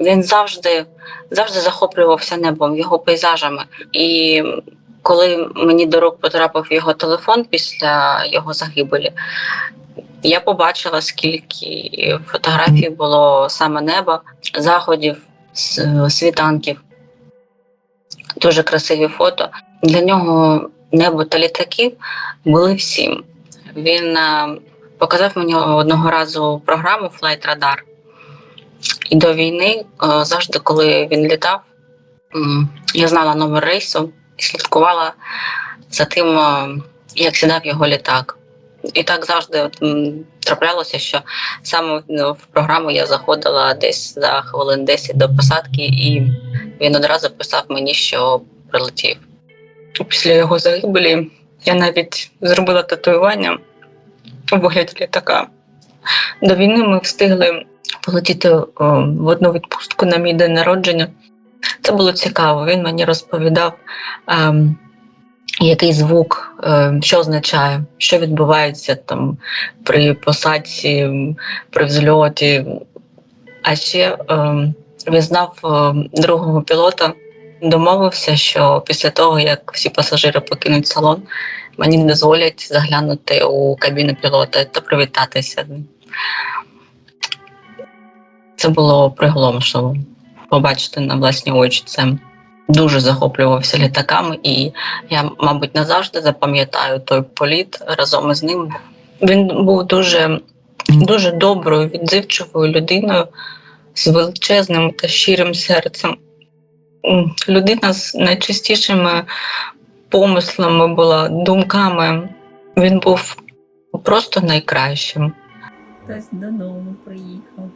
Він завжди, завжди захоплювався небом, його пейзажами. І коли мені до рук потрапив його телефон після його загибелі, я побачила, скільки фотографій було саме неба, заходів, світанків. Дуже красиві фото. Для нього небо та літаки були всім. Він е, показав мені одного разу програму Flight Radar. І до війни, е, завжди, коли він літав, я знала номер рейсу і слідкувала за тим, е, як сідав його літак. І так завжди траплялося, що саме ну, в програму я заходила десь за хвилин 10 до посадки, і він одразу писав мені, що прилетів. Після його загибелі я навіть зробила татуювання у вигляді літака. До війни ми встигли полетіти в одну відпустку на мій день народження. Це було цікаво. Він мені розповідав, ем, який звук, е, що означає, що відбувається там при посадці, при взльоті. А ще ем, він ем, другого пілота, домовився, що після того, як всі пасажири покинуть салон, мені не дозволять заглянути у кабіну пілота та привітатися. Це було приголомшливо. Побачити на власні очі це дуже захоплювався літаками, і я, мабуть, назавжди запам'ятаю той політ разом із ним. Він був дуже, дуже доброю, відзивчивою людиною з величезним та щирим серцем. Людина з найчистішими помислами була, думками. Він був просто найкращим. Хтось додому приїхав.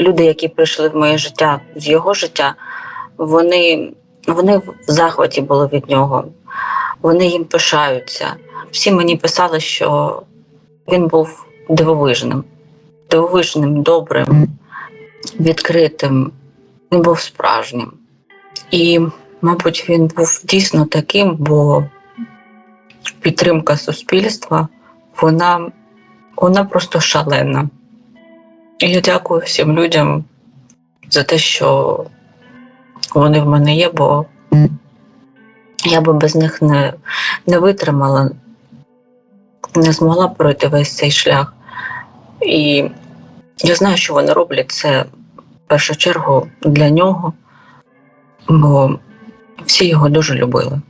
люди, які прийшли в моє життя з його життя, вони, вони в захваті були від нього, вони їм пишаються. Всі мені писали, що він був дивовижним, дивовижним, добрим, відкритим. Він був справжнім. І, мабуть, він був дійсно таким, бо підтримка суспільства, вона, вона просто шалена. І я дякую всім людям за те, що вони в мене є, бо я би без них не, не витримала, не змогла пройти весь цей шлях. І я знаю, що вони роблять це в першу чергу для нього, бо всі його дуже любили.